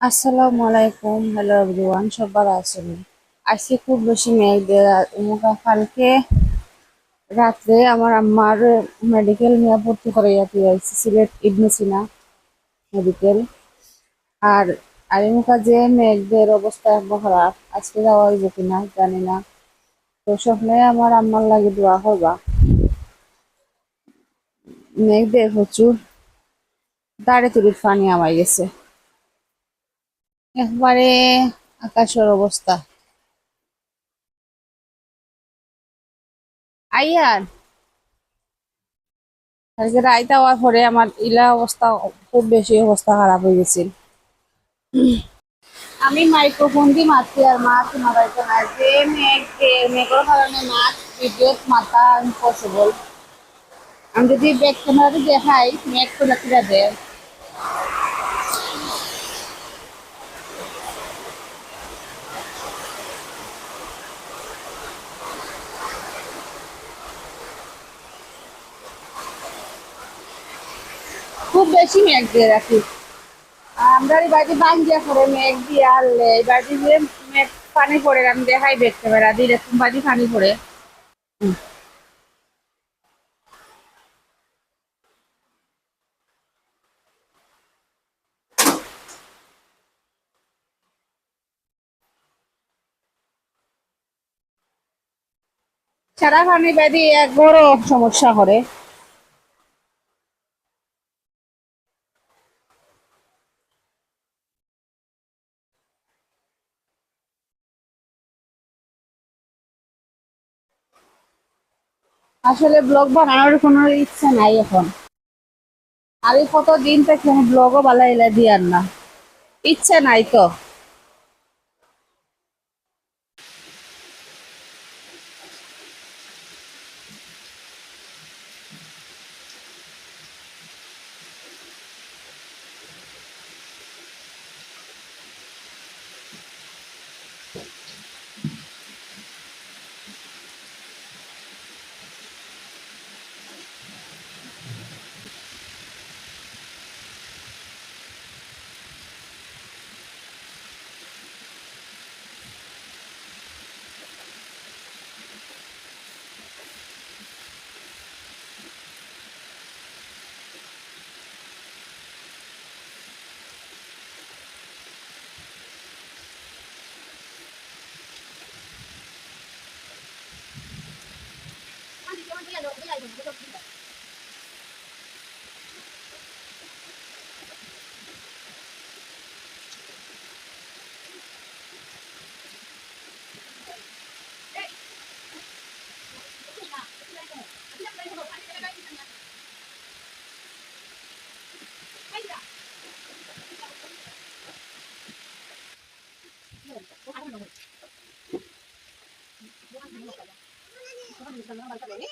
আসসালামু আলাইকুম। Hello everyone সবার আছেন? আজকে খুব বেশি মেঘ দিয়ে রা- কালকে রাত্রে আমার আম্মার মেডিকেল নিয়ে ভর্তি করে যাচ্ছি সিলেট ইবনে সিনা মেডিকেল আর আর এমুকা যে মেঘদের অবস্থা একবার খারাপ, আজকে যাওয়া হইব কিনা জানি না। তো স্বপ্নে আমার আম্মার লাগে দোয়া করবা। মেঘদের প্রচুর দাঁড়ে তুলির পানি আমায় গেছে। একবারে আকাশের অবস্থা। আইয়ার কালকে রাইতে হওয়ার পরে আমার ইলা অবস্থা, খুব বেশি অবস্থা খারাপ হয়ে গেছিল। আমি মাইক্রোফোন দিয়ে মারছি আর মাছ শোনা পাইতো না যে মেঘ মেঘের কারণে মাছ ভিডিও মাথা ইম্পসিবল আমি যদি ব্যাক ক্যামেরাতে দেখাই মেঘ খোলা খোলা দেয় খুব বেশি মেঘ দিয়ে রাখি। আমরা এই বাড়ি বাঙ্গিয়া করে মেঘ দিয়ে আনলে এই বাড়ি দিয়ে মেঘ পানি পড়ে, আমি দেখাই বেগ ক্যামেরা দিলে বাড়ি পানি পড়ে। সারা পানি বাড়ি এক বড় সমস্যা করে। আসলে ব্লগ বানানোর কোনো ইচ্ছা নাই এখন। আমি কত দিন থেকে ব্লগও বালাইলে দিয়ার না। ইচ্ছে নাই তো। ご飯のために。